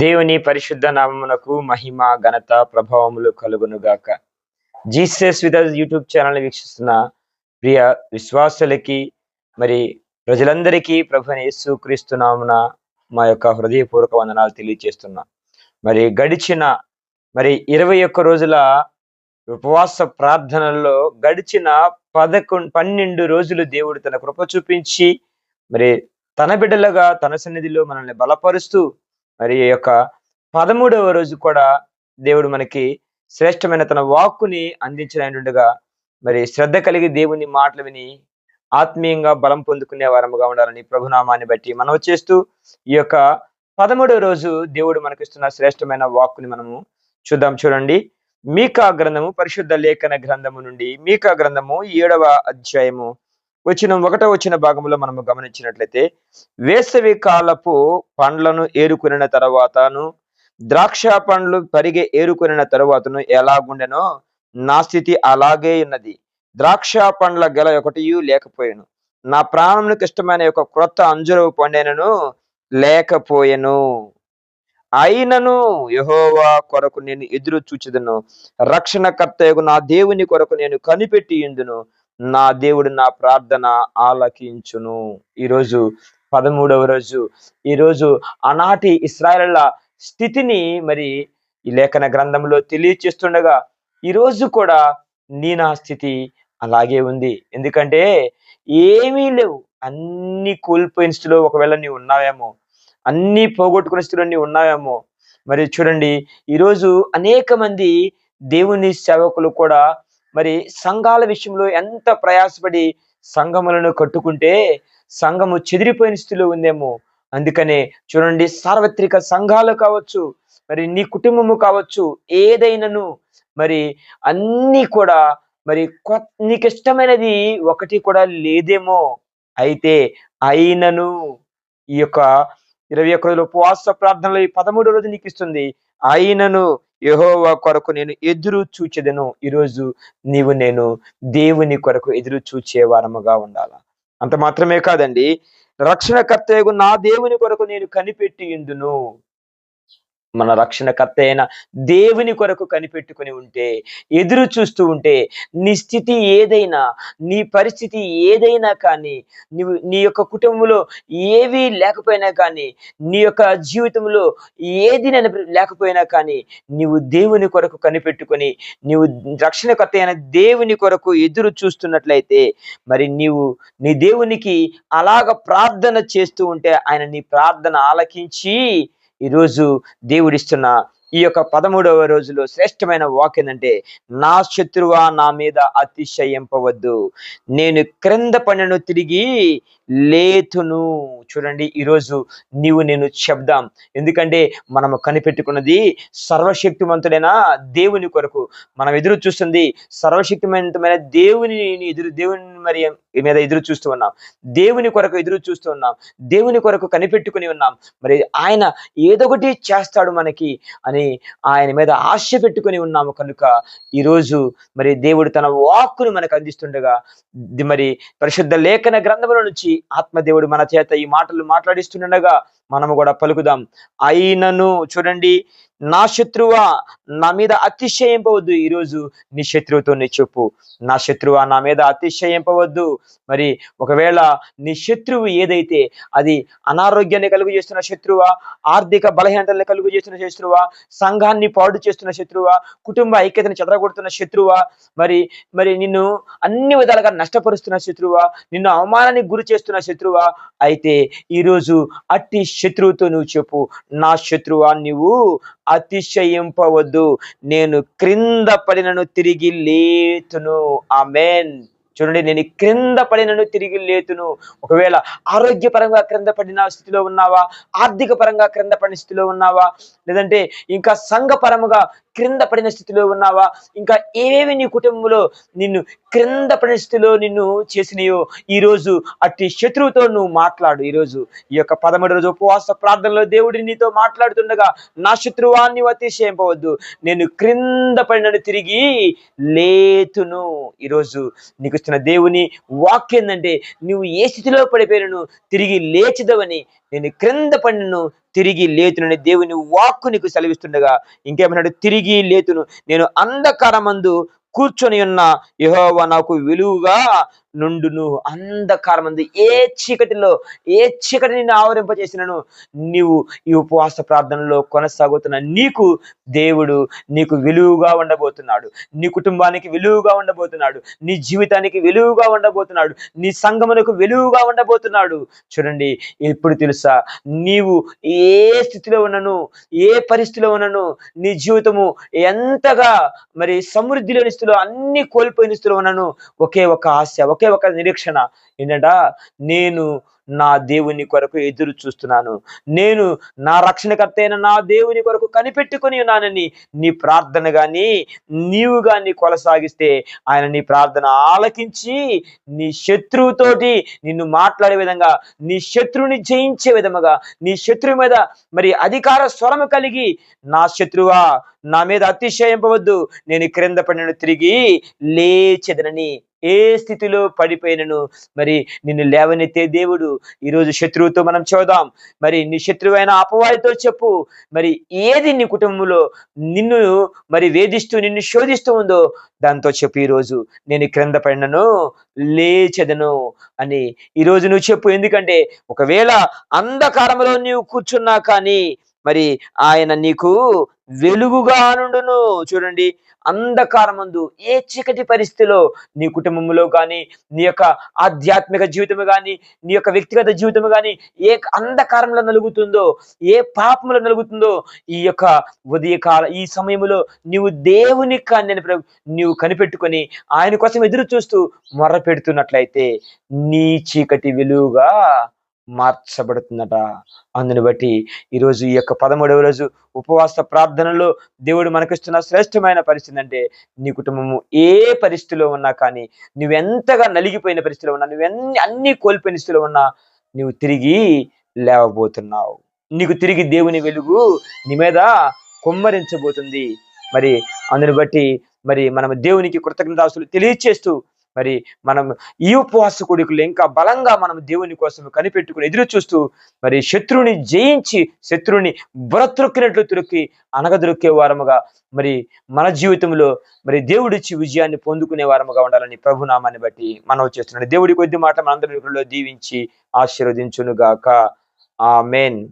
దేవుని పరిశుద్ధ నామమునకు మహిమ ఘనత ప్రభావములు కలుగునుగాక. జీసస్ విత్ యూట్యూబ్ ఛానల్ వీక్షిస్తున్న ప్రియ విశ్వాసులకి మరి ప్రజలందరికీ ప్రభుని యేసు నామున మా యొక్క హృదయపూర్వక వందనాలు తెలియచేస్తున్నా. మరి గడిచిన మరి ఇరవై ఒక్క రోజుల ఉపవాస ప్రార్థనల్లో గడిచిన పదకొండు పన్నెండు రోజులు దేవుడు తన కృప చూపించి మరి తన బిడ్డలుగా తన సన్నిధిలో మనల్ని బలపరుస్తూ మరి ఈ యొక్క పదమూడవ రోజు కూడా దేవుడు మనకి శ్రేష్టమైన తన వాక్కుని అందించినట్టుగా మరి శ్రద్ధ కలిగి దేవుని మాటలు విని ఆత్మీయంగా బలం పొందుకునే వారముగా ఉండాలని ప్రభునామాన్ని బట్టి మనం చేస్తూ ఈ యొక్క పదమూడవ రోజు దేవుడు మనకిస్తున్న శ్రేష్టమైన వాక్కుని మనము చూద్దాం చూడండి. మీకా గ్రంథము పరిశుద్ధ లేఖన గ్రంథము నుండి మీకా గ్రంథము ఏడవ అధ్యాయము వచ్చిన ఒకటో వచ్చిన భాగంలో మనము గమనించినట్లయితే వేసవి కాలపు పండ్లను ఏరుకునిన తర్వాతను ద్రాక్ష పండ్లు పరిగె ఏరుకునిన తర్వాతను ఎలాగుండెనో నా స్థితి అలాగే ఉన్నది. ద్రాక్ష పండ్ల గెల ఒకటియు లేకపోయాను. నా ప్రాణమునికి ఇష్టమైన యొక్క క్రొత్త అంజురవు పండేనను లేకపోయెను. అయినను యహోవా కొరకు నేను ఎదురు చూచెదను. రక్షణకర్తయగు నా దేవుని కొరకు నేను కనిపెట్టి ఇందును నా దేవుడు నా ప్రార్థన ఆలకించును. ఈరోజు పదమూడవ రోజు. ఈరోజు ఆనాటి ఇస్రాయల స్థితిని మరి ఈ లేఖన గ్రంథంలో తెలియచేస్తుండగా ఈరోజు కూడా నీ నా స్థితి అలాగే ఉంది. ఎందుకంటే ఏమీ లేవు. అన్ని కోల్పోయిన స్థితిలో ఒకవేళ నీవు ఉన్నావేమో అన్ని పోగొట్టుకున్న స్థితిలో నీవు ఉన్నావేమో మరి చూడండి ఈరోజు అనేక మంది దేవుని సేవకులు కూడా మరి సంఘాల విషయంలో ఎంత ప్రయాసపడి సంఘములను కట్టుకుంటే సంఘము చెదిరిపోయిన స్థితిలో ఉందేమో. అందుకనే చూడండి సార్వత్రిక సంఘాలు కావచ్చు మరి నీ కుటుంబము కావచ్చు ఏదైనాను మరి అన్నీ కూడా మరి కొత్త నీకు ఇష్టమైనది ఒకటి కూడా లేదేమో. అయితే అయినను ఈ యొక్క ఇరవై ఒక్క రోజుల ఉపవాస ప్రార్థనలు ఈ పదమూడు రోజు నీకు ఇస్తుంది. అయినను యహోవా కొరకు నేను ఎదురు చూచెదను. ఈరోజు నీవు నేను దేవుని కొరకు ఎదురు చూచే వారముగా ఉండాల? అంత మాత్రమే కాదండి. రక్షణకర్తయగు నా దేవుని కొరకు నేను కనిపెట్టి ఇందును మన రక్షణకర్త అయిన దేవుని కొరకు కనిపెట్టుకుని ఉంటే ఎదురు చూస్తూ ఉంటే నీ స్థితి ఏదైనా నీ పరిస్థితి ఏదైనా కానీ నువ్వు నీ యొక్క కుటుంబంలో ఏవి లేకపోయినా కానీ నీ యొక్క జీవితంలో ఏది లేకపోయినా కానీ నీవు దేవుని కొరకు కనిపెట్టుకొని నీవు రక్షణకర్త అయిన దేవుని కొరకు ఎదురు చూస్తున్నట్లయితే మరి నీవు నీ దేవునికి అలాగ ప్రార్థన చేస్తూ ఉంటే ఆయన నీ ప్రార్థన ఆలకించి ఈరోజు దేవుడిస్తున్న ఈ యొక్క పదమూడవ రోజులో శ్రేష్టమైన వాక్ ఏంటంటే నా శత్రువా నా మీద అతిశయింపవద్దు. నేను క్రింద పడినను తిరిగి లేతును. చూడండి ఈరోజు నీవు నేను చెప్దాం. ఎందుకంటే మనము కనిపెట్టుకున్నది సర్వశక్తివంతుడైన దేవుని కొరకు. మనం ఎదురు చూస్తుంది సర్వశక్తివంతమైన దేవుని ఎదురు దేవుని మరి మీద ఎదురు చూస్తూ ఉన్నాం. దేవుని కొరకు ఎదురు చూస్తూ ఉన్నాం. దేవుని కొరకు కనిపెట్టుకుని ఉన్నాం. మరి ఆయన ఏదొకటి చేస్తాడు మనకి అని ఆయన మీద ఆశ పెట్టుకుని ఉన్నాము కనుక ఈరోజు మరి దేవుడు తన వాక్కును మనకు అందిస్తుండగా మరి పరిశుద్ధ లేఖన గ్రంథముల నుంచి ఆత్మదేవుడు మన చేత ఈ మాటలు మాట్లాడిస్తుండగా మనము కూడా పలుకుదాం. అయినను చూడండి నా శత్రువా నా మీద అతిశయింపవద్దు. ఈరోజు నీ శత్రువుతో నీ చెప్పు నా శత్రువా నా మీద అతిశయింపవద్దు. మరి ఒకవేళ నీ శత్రువు ఏదైతే అది అనారోగ్యాన్ని కలుగు చేస్తున్న శత్రువా ఆర్థిక బలహీనతల్ని కలుగు చేస్తున్న శత్రువా సంఘాన్ని పాడు చేస్తున్న శత్రువా కుటుంబ ఐక్యతను చెదరగొడుతున్న శత్రువా మరి మరి నిన్ను అన్ని విధాలుగా నష్టపరుస్తున్న శత్రువా నిన్ను అవమానానికి గురి చేస్తున్న శత్రువా అయితే ఈరోజు అట్టి శత్రువుతో నువ్వు చెప్పు. నా శత్రువా నువ్వు అతిశయింపవద్దు. నేను క్రింద పడినను తిరిగి లేతును. ఆమెన్. చూడండి నేను క్రింద పడినను తిరిగి లేతును. ఒకవేళ ఆరోగ్యపరంగా క్రింద పడిన స్థితిలో ఉన్నావా? ఆర్థిక పరంగా క్రింద పడిన స్థితిలో ఉన్నావా? లేదంటే ఇంకా సంఘపరముగా క్రింద పడిన స్థితిలో ఉన్నావా? ఇంకా ఏవేవి నీ కుటుంబంలో నిన్ను క్రింద పడిన స్థితిలో నిన్ను చేసినాయో ఈరోజు అట్టి శత్రువుతో నువ్వు మాట్లాడు. ఈరోజు ఈ యొక్క పదమూడు రోజు ఉపవాస ప్రార్థనలో దేవుడి నీతో మాట్లాడుతుండగా నా శత్రువాన్ని అతిశయింపవద్దు. నేను క్రింద పడినను తిరిగి లేతును. ఈరోజు నీకు ఇస్తున్న దేవుని వాక్యం ఏంటంటే నువ్వు ఏ స్థితిలో పడిపోయినను తిరిగి లేచిదవని నేను క్రింద పడినను తిరిగి లేతునని దేవుని వాక్కు నీకు సెలవిస్తుండగా ఇంకేమన్నాడు? తిరిగి లేతును. నేను అంధకారమందు కూర్చొని ఉన్న యహోవా నాకు విలువగా నుండును. అంధకారమందు ఏ చీకటిలో ఏ చీకటి నిన్ను ఆవరింపజేసినను నీవు ఈ ఉపవాస ప్రార్థనలో కొనసాగుతున్న నీకు దేవుడు నీకు విలువగా ఉండబోతున్నాడు. నీ కుటుంబానికి విలువగా ఉండబోతున్నాడు. నీ జీవితానికి విలువగా ఉండబోతున్నాడు. నీ సంగమునకు విలువగా ఉండబోతున్నాడు. చూడండి ఇప్పుడు తెలుసా? నీవు ఏ స్థితిలో ఉన్నను ఏ పరిస్థితిలో ఉన్నను నీ జీవితము ఎంతగా మరి సమృద్ధి లేని స్థితిలో అన్ని కోల్పోయిన స్థితిలో ఉన్నను ఒకే ఒక ఆశ ఒకే ఒక నిరీక్షణ ఏంటంటే నేను నా దేవుని కొరకు ఎదురు చూస్తున్నాను. నేను నా రక్షణకర్త అయిన నా దేవుని కొరకు కనిపెట్టుకొని ఉన్నానని నీ ప్రార్థన గాని నీవు కానీ కొనసాగిస్తే ఆయన నీ ప్రార్థన ఆలకించి నీ శత్రువుతోటి నిన్ను మాట్లాడే విధంగా నీ శత్రువుని జయించే విధముగా నీ శత్రువు మీద మరి అధికార స్వరము కలిగి నా శత్రువా నా మీద అతిశయింపవద్దు. నేను క్రింద పడిన తిరిగి లేచెదనని ఏ స్థితిలో పడిపోయినను? మరి నిన్ను లేవనెత్తే దేవుడు ఈరోజు శత్రువుతో మనం చూద్దాం. మరి నీ శత్రువైన అపవాదితో చెప్పు. మరి ఏది నీ కుటుంబంలో నిన్ను మరి వేధిస్తూ నిన్ను శోధిస్తూ ఉందో దాంతో చెప్పు ఈరోజు. నేను క్రింద పడినను లేచెదను అని ఈరోజు నువ్వు చెప్పు. ఎందుకంటే ఒకవేళ అంధకారంలో నీవు కూర్చున్నా కానీ మరి ఆయన నీకు వెలుగుగా నుండును. చూడండి అంధకారమందు ఏ చీకటి పరిస్థితిలో నీ కుటుంబంలో కానీ నీ యొక్క ఆధ్యాత్మిక జీవితము కానీ నీ యొక్క వ్యక్తిగత జీవితము కానీ ఏ అంధకారంలో నలుగుతుందో ఏ పాపంలో నలుగుతుందో ఈ యొక్క ఉదయకాల ఈ సమయంలో నీవు దేవుని కానీ నీవు కనిపెట్టుకొని ఆయన కోసం ఎదురు చూస్తూ మొర్ర పెడుతున్నట్లయితే నీ చీకటి వెలుగుగా మార్చబడుతుందట. అందుని బట్టి ఈరోజు ఈ యొక్క పదమూడవ రోజు ఉపవాస ప్రార్థనలో దేవుడు మనకిస్తున్న శ్రేష్టమైన పరిస్థితి అంటే నీ కుటుంబము ఏ పరిస్థితిలో ఉన్నా కానీ నువ్వెంతగా నలిగిపోయిన పరిస్థితిలో ఉన్నా నువ్వెన్ని అన్ని కోల్పోయిన స్థితిలో ఉన్నా నువ్వు తిరిగి లేవబోతున్నావు. నీకు తిరిగి దేవుని వెలుగు నీ మీద కుమ్మరించబోతుంది. మరి అందుని బట్టి మరి మనం దేవునికి కృతజ్ఞతాసులు తెలియచేస్తూ మరి మనం ఈ ఉపవాస కొడుకులు ఇంకా బలంగా మనం దేవుని కోసం కనిపెట్టుకుని ఎదురు చూస్తూ మరి శత్రువుని జయించి శత్రువుని బురత్రొక్కినట్లు తురొక్కి అనగదొక్కే వారముగా మరి మన జీవితంలో మరి దేవుడిచ్చి విజయాన్ని పొందుకునే వారముగా ఉండాలని ప్రభునామాన్ని బట్టి మనం చేస్తున్నాడు దేవుడి కొద్ది మాట మనందరిలో దీవించి ఆశీర్వదించునుగాక. ఆ మెయిన్